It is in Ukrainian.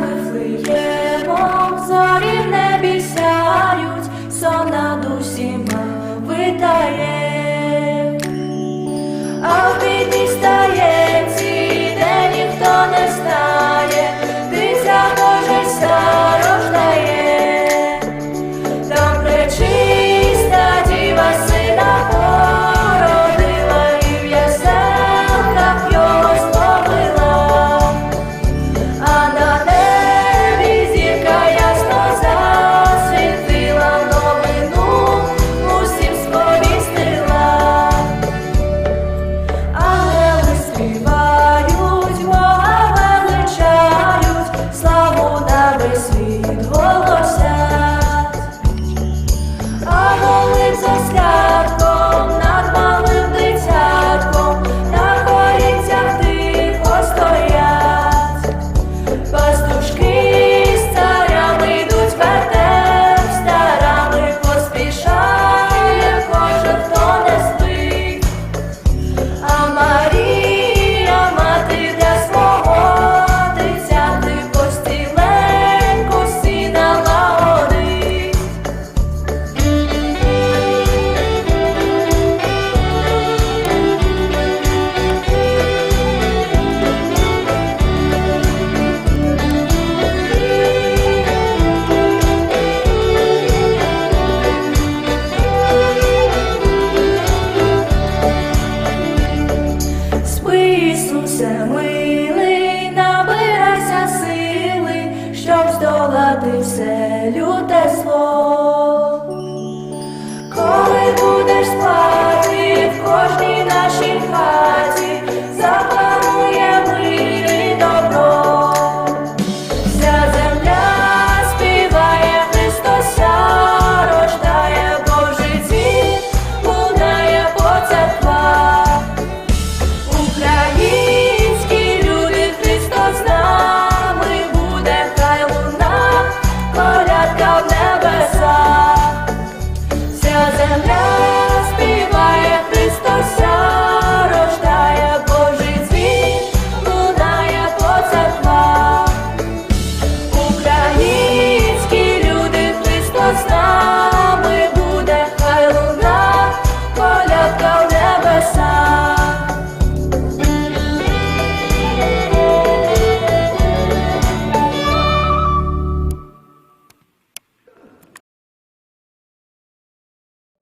Вифлеєма. світ волосся. Ісусе милий, набирайся сили, щоб здолати все люте зло. Коли будеш спати в кожній нашій.